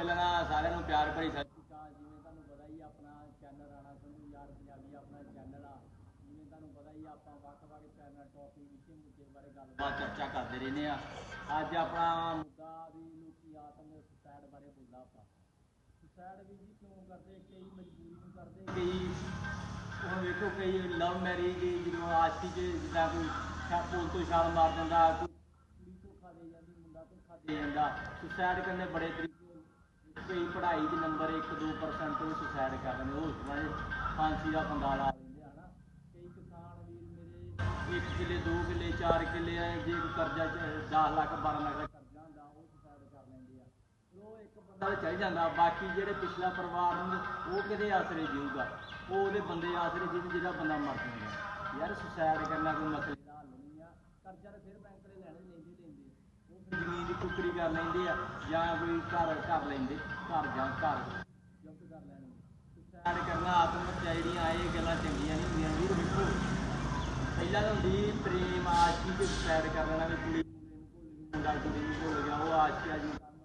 ਪਹਿਲਾਂ ਸਾਰਿਆਂ ਨੂੰ ਪਿਆਰ ਭਰੀ ਸਤਿ ਸ਼੍ਰੀ ਅਕਾਲ। ਜਿਵੇਂ ਤੁਹਾਨੂੰ ਪਤਾ ਹੀ ਆਪਣਾ ਚੈਨਲ ਰਾਣਾ ਸੰਧੂ ਯਾਰ ਪੰਜਾਬੀ, ਆਪਣਾ ਚੈਨਲ ਆ। ਜਿਵੇਂ ਤੁਹਾਨੂੰ ਪਤਾ ਹੀ ਆ, ਆਪਾਂ ਵੱਖ-ਵੱਖ ਚੈਨਲ ਟੌਪਿਕ ਵਿਸ਼ੇ ਮੁੱਦੇ ਬਾਰੇ ਗੱਲਬਾਤ, ਚਰਚਾ ਕਰਦੇ ਰਹਿੰਦੇ ਆ। ਅੱਜ ਆਪਣਾ ਮੁੱਦਾ ਵੀ ਲੋਕੀ ਆਤਮ ਸੁਸਾਇਡ ਬਾਰੇ ਬੋਲਦਾ ਆਪਾਂ। ਸੁਸਾਇਡ ਵੀ ਜੀ ਕਿਉਂ ਕਰਦੇ, ਕਈ ਮਜਬੂਰੀ ਨੂੰ ਕਰਦੇ, ਕਈ ਹੁਣ ਵੇਖੋ, ਕਈ ਲਵ ਮੈਰਿਜ ਜਦੋਂ ਆਸ਼ਕੀ ਚ ਜਿੱਦਾਂ ਕੋਈ ਛਾ ਤੋਂ ਛਾਲ ਮਾਰ ਦਿੰਦਾ, ਕੋਈ ਕੁੜੀ ਧੋਖਾ ਦੇ ਜਾਂਦੀ, ਮੁੰਡਾ ਧੋਖਾ ਦੇ ਜਾਂਦਾ। ਸੁਸਾਇਡ ਕਰਨੇ ਬੜੇ ਤਰੀਕੇ ਕਈ ਪੜ੍ਹਾਈ ਦੇ ਨੰਬਰ 1-2% ਤੋਂ ਸੁਸਾਇਡ ਕਰ ਲੈਂਦੇ ਉਹ ਸਮਝ ਫਾਂਸੀ ਦਾ ਪੰਗਾ ਲਾ ਲੈਂਦੇ ਹਨਾ ਕਈ ਕਿਸਾਨ ਵੀਰ ਮੇਰੇ 1 ਕਿੱਲੇ 2 ਕਿੱਲੇ 4 ਕਿੱਲੇ ਜੇ ਕਰਜ਼ਾ 10 ਲੱਖ 12 ਲੱਖ ਦਾ ਕਰਜ਼ਾ ਹੁੰਦਾ, ਉਹ ਸੁਸਾਇਡ ਕਰ ਲੈਂਦੇ ਆ। ਉਹ ਇੱਕ ਬੰਦਾ ਤਾਂ ਚੱਲ ਜਾਂਦਾ, ਬਾਕੀ ਜਿਹੜੇ ਪਿਛਲਾ ਪਰਿਵਾਰ ਨੂੰ, ਉਹ ਕਿਹਦੇ ਆਸਰੇ ਜੀਊਗਾ? ਉਹ ਉਹਦੇ ਬੰਦੇ ਆਸਰੇ ਜਿਹਦੇ ਜਿਹੜਾ ਬੰਦਾ ਮਰ ਜਾਂਦਾ ਯਾਰ ਸੁਸਾਇਡ ਕਰਨਾ ਕੋਈ ਮਸਲੇ ਦਾ ਹੱਲ ਨਹੀਂ ਆ। ਕਰਜ਼ਾ ਤਾਂ ਫਿਰ ਬੈਂਕ ਦੇ ਲੈਣੇ ਲੈਂਦੇ ਲੈਂਦੇ ਆ। ਉਹ ਫਿਰ ਜ਼ਮੀਨ ਦੀ ਟੁਕੜੀ ਕਰ ਲੈਂਦੇ ਆ ਜਾਂ ਕੋਈ ਘਰ ਘਰ ਲੈਂਦੇ, ਘਰ ਜਾਂ ਘਰ। ਜ਼ਬਤ ਕਰ ਲੈਣਗੇ ਸੁਸਾਇਡ ਕਰਨਾ ਆਤਮ ਹੱਤਿਆ ਜਿਹੜੀਆਂ, ਇਹ ਗੱਲਾਂ ਚੰਗੀਆਂ ਨਹੀਂ ਹੁੰਦੀਆਂ। ਵੀਰ ਵੇਖੋ ਪਹਿਲਾਂ ਤਾਂ ਹੁੰਦੀ ਪ੍ਰੇਮ ਆਸ਼ਕੀ ਤੇ ਸੁਸਾਇਡ ਕਰ ਲੈਣਾ ਵੀ ਕੁੜੀ ਮੁੰਡਾ ਕੁੜੀ ਨੂੰ ਭੁੱਲ ਗਿਆ, ਉਹ ਆਸ਼ਕੀ ਅੱਜ ਕੰਮ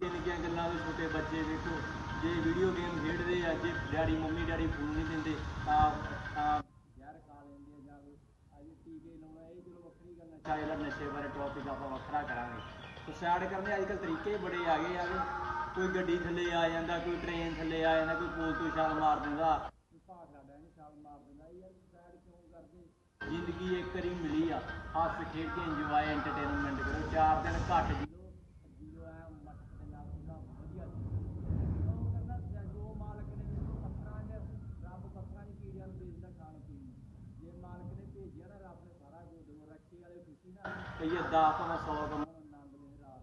ਦੂਰ ਨਿੱਕੀਆਂ ਗੱਲਾਂ ਦੇ ਛੋਟੇ ਬੱਚੇ ਵੇਖੋ ਜੇ ਵੀਡੀਓ ਗੇਮ ਖੇਡਦੇ ਆ, ਜੇ ਡੈਡੀ ਮੰਮੀ ਡੈਡੀ ਫੋਨ ਨਹੀਂ ਦਿੰਦੇ ਤਾਂ ਤਾਂ ਜ਼ਹਿਰ ਖਾ ਲੈਂਦੇ ਆ ਜਾਂ ਕੋਈ ਅੱਜ ਟੀਕੇ ਲਾਉਣਾ ਇਹ ਚਲੋ ਵੱਖਰੀ ਗੱਲ ਨਸ਼ਾ ਜਿਹੜਾ ਨਸ਼ੇ ਬਾਰੇ ਟੌਪਿਕ ਆਪਾਂ ਵੱਖਰਾ ਕਰਾਂਗੇ। ਸੁਸਾਇਡ ਕਰਨ ਦੇ ਅੱਜ ਕੱਲ੍ਹ ਤਰੀਕੇ ਬੜੇ ਆ ਗਏ ਆ ਵੀ ਕੋਈ ਗੱਡੀ ਥੱਲੇ ਆ ਜਾਂਦਾ, ਕੋਈ ਟ੍ਰੇਨ ਥੱਲੇ ਆ ਜਾਂਦਾ, ਕੋਈ ਪੁਲ ਤੋਂ ਛਾਲ ਮਾਰ ਦਿੰਦਾ। ਕੋਈ ਭਾਖੜਾ ਡੈਣ ਛਾਲ ਮਾਰ ਦਿੰਦਾ ਯਾਰ ਸੁਸਾਇਡ ਕਿਉਂ ਕਰਦੇ ਜ਼ਿੰਦਗੀ ਇੱਕ ਵਾਰੀ ਮਿਲੀ ਆ। ਹੱਸ ਖੇਡ ਕੇ ਇੰਜੋਏ ਐਂਟਰਟੇਨਮੈਂਟ ਕਰੋ। ਚਾਰ ਦਿਨ ਘੱਟ ਜੀਓ ਜੀਓ ਐ ਮੱਟ ਦੇ ਨਾਲ ਉਹਦਾ ਵਧੀਆ ਜੀਓ ਉਹ ਕਰਦਾ ਸੀ, ਜੋ ਮਾਲਕ ਨੇ ਜਿਹਨੂੰ ਪੱਥਰਾਂ 'ਚ ਰੱਬ ਪੱਥਰਾਂ 'ਚ ਕੀੜਿਆਂ ਨੂੰ ਭੇਜਦਾ ਖਾਣ ਪੀਣ ਨੂੰ ਜੇ ਮਾਲਕ ਨੇ ਭੇਜਿਆ ਨਾ ਰੱਬ ਨੇ ਸਾਰਾ ਕੁਝ ਦੋ ਰੱਖੀ ਵਾਲੇ ਖੁਸ਼ੀ ਨਾ ਕਈਏ 10 ਤੋਂ 100 ਕਮਾਉਣ ਆਨੰਦ ਲੈ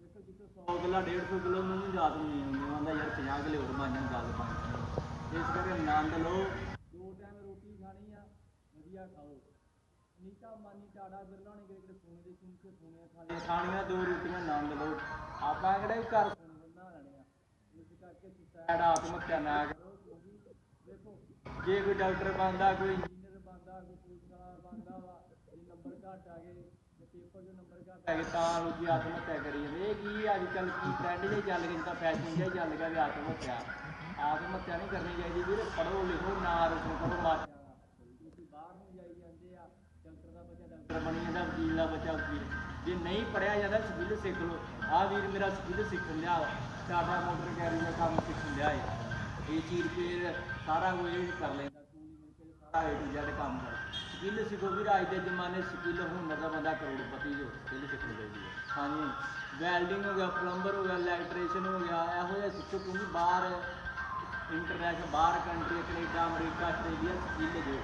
ਦੇਖੋ ਜਿੱਥੇ 100 ਕਿੱਲਾ 150 ਕਿਲੋ ਨੂੰ ਨਹੀਂ ਰਾਤ ਨਹੀਂ ਆਉਂਦੀ ਆਂਦਾ ਯਾਰ 50 ਕਿਲੋ ਹੋਰ ਬਣ ਜਾਣ ਗੱਲ ਬਣ ਜਾਣੀ। ਇਸ ਕਰਕੇ ਆਨੰਦ ਲਓ। ਦੋ ਟਾਈਮ ਰੋਟੀ ਖਾਣੀ ਆ, ਵਧੀਆ ਖਾਓ। ਨੀਤਾ ਮਾਨੀ ਟਾੜਾ ਬਿਰਲਾ ਨੇ ਕਿਹੜੇ ਕਿਹੜੇ ਸੋਨੇ ਦੇ ਚੁੰਕੇ ਸੋਨੇ ਖਾਣੇ ਖਾਣੀਆਂ ਦੋ ਰੋਟੀਆਂ, ਆਨੰਦ ਲਓ। ਆਪਾਂ ਕਿਹੜੇ ਘਰ ਬਣਾ ਲੈਣੇ ਆ। ਇਸ ਕਰਕੇ ਸੁਸਾਇਡ ਆਤਮ ਨਾ ਕਰੋ ਦੇਖੋ, ਜੇ ਕੋਈ ਡਾਕਟਰ ਬਣਦਾ, ਕੋਈ ਇੰਜੀਨੀਅਰ ਬਣਦਾ, ਕੋਈ ਪੁਲਿਸ ਵਾਲਾ ਬਣਦਾ ਵਾ, ਜੇ ਨੰਬਰ ਘੱਟ ਆ ਗਏ ਜੇ ਨਹੀਂ ਬਾਹਰ ਦਾ ਬੱਚਾ, ਡਾਕਟਰ ਜੇ ਨਹੀਂ ਪੜਿਆ ਜਾਂਦਾ ਸਕਿੱਲ ਸਿੱਖ ਲਓ। ਆ ਵੀਰ ਮੇਰਾ ਸਕਿੱਲ ਸਿੱਖਣ ਲਿਆ। ਟਾਟਾ ਮੋਟਰ ਗੈਰੀ ਦਾ ਕੰਮ ਸਿੱਖਣ ਲਿਆ ਹੈ ਇਹ ਚੀਜ਼ ਫਿਰ ਸਾਰਾ ਕੁਝ ਇਹ ਕਰ ਲੈਂਦਾ। ਤੂੰ ਨਹੀਂ ਕੰਮ ਕਰ ਸਕਿੱਲ ਸਿੱਖੋ ਵੀਰ, ਅੱਜ ਦੇ ਜ਼ਮਾਨੇ ਸਕਿੱਲ ਹੁਨਰ ਦਾ ਬੰਦਾ ਕਰੋੜਪਤੀ ਜੋ, ਸਕਿੱਲ ਸਿੱਖਣੀ ਚਾਹੀਦੀ ਹੈ ਹਾਂਜੀ। ਵੈਲਡਿੰਗ ਹੋ ਗਿਆ ਪਲੰਬਰ ਹੋ ਗਿਆ ਇਲੈਕਟ੍ਰੀਸ਼ੀਅਨ ਹੋ ਗਿਆ, ਇਹੋ ਜਿਹਾ ਸਿੱਖੋ ਕਿਉਂਕਿ ਬਾਹਰ ਇੰਟਰਨੈਸ਼ਨਲ ਬਾਹਰ country Canada, America, Australia skill ਜੋ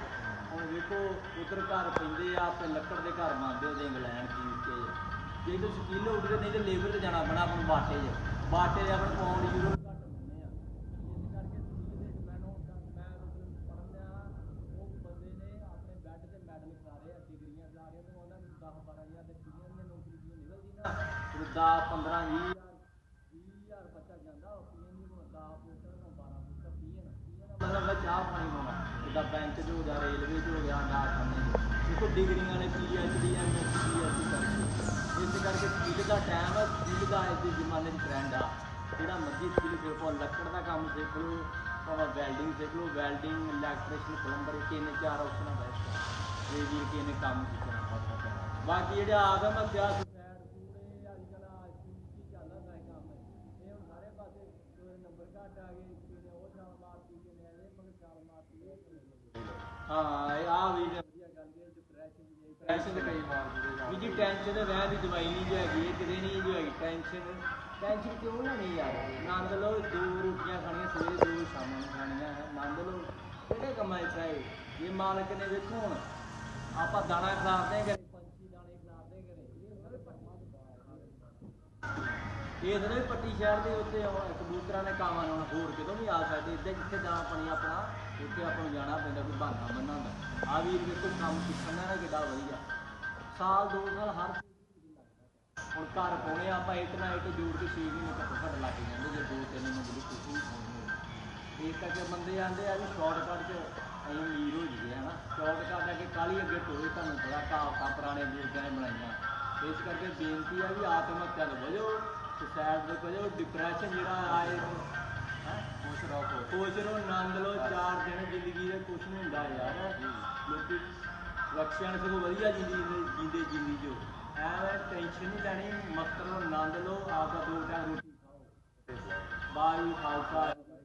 ਹੁਣ ਵੇਖੋ, ਉਧਰ ਘਰ ਪੈਂਦੇ ਆ, ਆਪੇ ਲੱਕੜ ਦੇ ਘਰ ਬਣਦੇ ਉਹਦੇ ਇੰਗਲੈਂਡ ਦੀ UK ਜੇ ਕੋਈ ਸਕਿੱਲ ਹੋਊਗੀ ਨਹੀਂ ਤੇ ਲੇਬਰ ਤੇ ਜਾਣਾ ਪੈਣਾ ਆਪਾਂ ਨੂੰ ਬਾਟੇ 'ਚ। ਬਾਟੇ 'ਚ ਆਪਣੇ ਪੌਂਡ ਯੂਰੋ ਘੱਟ ਮਿਲਨੇ ਆ ਇਸ ਕਰਕੇ ਸਕਿੱਲ ਦੇ ਡਿਪੈਂਡ ਹੋਣ ਦਾ ਮੈਂ ਮਤਲਬ ਪੜ੍ਹਨ ਲਿਆ ਉਹ ਬੰਦੇ ਨੇ ਆਪਣੇ ਬੈੱਡ ਤੇ ਮੈਡਲ ਖਿਲਾ ਰਹੇ ਆ ਡਿਗਰੀਆਂ ਖਿਲਾ ਰਹੇ ਆ ਤੇ ਉਹਨਾਂ ਨੂੰ 10 12000 ਦੇ ਪੀਆਂ ਦੀਆਂ ਨੌਕਰੀ ਜਦੋਂ ਨਿਕਲਦੀ ਨਾ ਫਿਰ 10 15 20 20000 ਬੱਚਾ ਜਾਂਦਾ, ਉਹ ਪੀਐਨ ਨੂੰ 10 ਪੋਸਟਰ ਨੂੰ। 12 ਪੋਸਟਰ ਪੀਐਨ ਮਤਲਬ ਹੈ ਚਾਹ ਪਾਣੀ ਪਾਉਣਾ ਜਿੱਦਾਂ ਬੈਂਕ 'ਚ ਹੋ ਗਿਆ ਰੇਲਵੇ 'ਚ ਹੋ ਗਿਆ ਡਾਕਖਾਨੇ 'ਚ ਦੇਖੋ, ਡਿਗਰੀਆਂ ਨੇ ਪੀਐਚਡੀ ਐਮਐਸਸੀ ਪੀਐਚਡੀ ਕਰਕੇ। ਇਸ ਕਰਕੇ ਸਕਿੱਲ ਦਾ ਟਾਈਮ ਹੈ ਸਕਿੱਲ ਦਾ ਅੱਜ ਦੇ ਜ਼ਮਾਨੇ 'ਚ ਟ੍ਰੈਂਡ ਆ। ਜਿਹੜਾ ਮਰਜ਼ੀ ਸਕਿੱਲ ਸਿੱਖੋ ਲੱਕੜ ਦਾ ਕੰਮ ਸਿੱਖ ਲਓ, ਭਾਵੇਂ ਵੈਲਡਿੰਗ ਸਿੱਖ ਲਓ ਵੈਲਡਿੰਗ ਇਲੈਕਟ੍ਰੀਸ਼ੀਅਨ ਪਲੰਬਰ ਤਿੰਨ ਚਾਰ ਆਪਸ਼ਨਾਂ ਬੈਸਟ ਆ ਇਹ ਵੀਰ ਕਿਸੇ ਨੇ ਕੰਮ ਸਿੱਖਣਾ ਬਹੁਤ ਬਹੁਤ ਬਾਕੀ ਜਿਹੜਾ ਆਦਮ ਹੱਤਿਆ ਸੁਸਾਇਡ ਪੂਰੇ ਅੱਜ ਕੱਲ੍ਹ ਆਸ਼ਕੀ ਕੀ ਚੱਲਦਾ ਪਿਆ ਇਹ ਕੰਮ ਇਹ ਹੁਣ ਸਾਰੇ ਪਾਸੇ ਕੋਈ ਨੰਬਰ ਘੱਟ ਆ ਗਏ ਕਿਸੇ ਨੇ ਉਹ ਛਾਲ ਮਾਰਤੀ ਕਿਸੇ ਨੇ ਇਹਦੇ ਮਗਰ ਛਾਲ ਮਾਰਤੀ ਇਹ ਹਾਂ ਇਹ ਆ ਵੀ ਵਧੀਆ ਗੱਲ ਹੈ ਡਿਪਰੈਸ਼ਨ ਦੀ ਡਿਪਰੈਸ਼ਨ ਕਈ ਮਾਰ ਵੀ ਜੀ ਟੈਨਸ਼ਨ ਦੇ ਵਹਿ ਦੀ ਦਵਾਈ ਨਹੀਂ ਜੋ ਹੈਗੀ ਇਹ ਕਿਤੇ ਨਹੀਂ ਜੋ ਹੈਗੀ ਟੈਨਸ਼ਨ ਟੈਨਸ਼ਨ ਕਿਉਂ ਯਾਰ? ਲਓ ਦੋ ਰੋਟੀਆਂ ਖਾਣੀਆਂ ਸਵੇਰੇ ਦੋ ਸ਼ਾਮਾਂ ਨੂੰ ਖਾਣੀਆਂ ਹੈ ਆਨੰਦ ਲਓ। ਕਿਹੜੇ ਕੰਮਾਂ 'ਚ ਹੈ ਮਾਲਕ ਨੇ ਵੇਖੋ ਹੁਣ ਆਪਾਂ ਦਾਣਾ ਖਿਲਾਰਦੇ ਹਾਂ ਘਰੇ ਪੰਛੀ ਦਾਣੇ ਖਿਲਾਰਦੇ ਘਰੇ ਇਹ ਸਾਰੇ ਪੱਟੀ ਇਹ ਵੀ ਪੱਟੀ ਸ਼ਹਿਰ ਦੇ ਉੱਤੇ ਉਹ ਕਬੂਤਰਾਂ ਨੇ ਕਾਵਾਂ ਨੂੰ ਹੋਰ ਕਿਤੋਂ ਵੀ ਆ ਸਕਦੇ ਇੱਦਾਂ ਜਿੱਥੇ ਦਾਣਾ ਪਾਣੀ ਆਪਣਾ, ਉੱਥੇ ਆਪਾਂ ਨੂੰ ਜਾਣਾ ਪੈਂਦਾ, ਕੋਈ ਬਹਾਨਾ ਬੰਨਾ ਹੁੰਦਾ। ਆ ਵੀ ਵੇਖੋ ਕੰਮ ਸਿੱਖਣ ਨਾ ਕਿੱਡਾ ਵਧੀਆ। ਸਾਲ, ਦੋ ਸਾਲ ਹਰ ਹੁਣ ਘਰ ਪਾਉਣੇ, ਆਪਾਂ ਇੱਕ ਨਾ ਇੱਕ ਜੋੜ ਕੇ 6 ਮਹੀਨੇ ਘੱਟੋ ਘੱਟ ਲੱਗ ਜਾਂਦੇ, ਜੇ ਦੋ, ਤਿੰਨ ਮਹੀਨੇ ਦੀ ਖੁਸ਼ੀ ਹੋਣੀ ਇਸ ਕਰਕੇ ਬੰਦੇ ਆਂਦੇ ਆ ਵੀ ਸ਼ਾਰਟਕਟ 'ਚ ਅਸੀਂ ਅਮੀਰ ਹੋ ਜੀਏ ਹਨਾ? ਸ਼ਾਰਟਕਟ ਆ ਕਾਲੀ ਅੱਗੇ ਟੋਏ ਤੁਹਾਨੂੰ ਪਤਾ ਕਹਾਵਤਾਂ ਪੁਰਾਣੇ ਬਜ਼ੁਰਗਾਂ ਨੇ ਬਣਾਈਆਂ। ਇਸ ਕਰਕੇ ਬੇਨਤੀ ਆ ਵੀ ਆਤਮ ਹੱਤਿਆ ਤੋਂ ਬਚੋ। ਵਜੇ ਡਿਪਰੈਸ਼ਨ ਜਿਹੜਾ ਆਏ ਖੁਸ਼ ਰਹੋ ਖੁਸ਼ ਰਹੋ ਆਨੰਦ ਲਓ, ਚਾਰ ਦਿਨ ਜ਼ਿੰਦਗੀ ਦੇ ਕੁਛ ਨਹੀਂ ਹੁੰਦਾ ਯਾਰ। ਲੋਕੀ ਰਕਸ਼ਣ ਸਗੋਂ ਵਧੀਆ ਜ਼ਿੰਦਗੀ ਜੀਂਦੇ ਜ਼ਿੰਦਗੀ ਜੋ ਐਵੇਂ ਟੈਨਸ਼ਨ ਨਹੀਂ ਲੈਣੀ, ਮਸਤ ਰਹੋ, ਆਨੰਦ ਲਓ, ਆਪਦਾ ਦੋ ਟਾਈਮ ਰੋਟੀ ਖਾਓ। ਵਾਹਿਗੁਰੂ ਖਾਲਸਾ।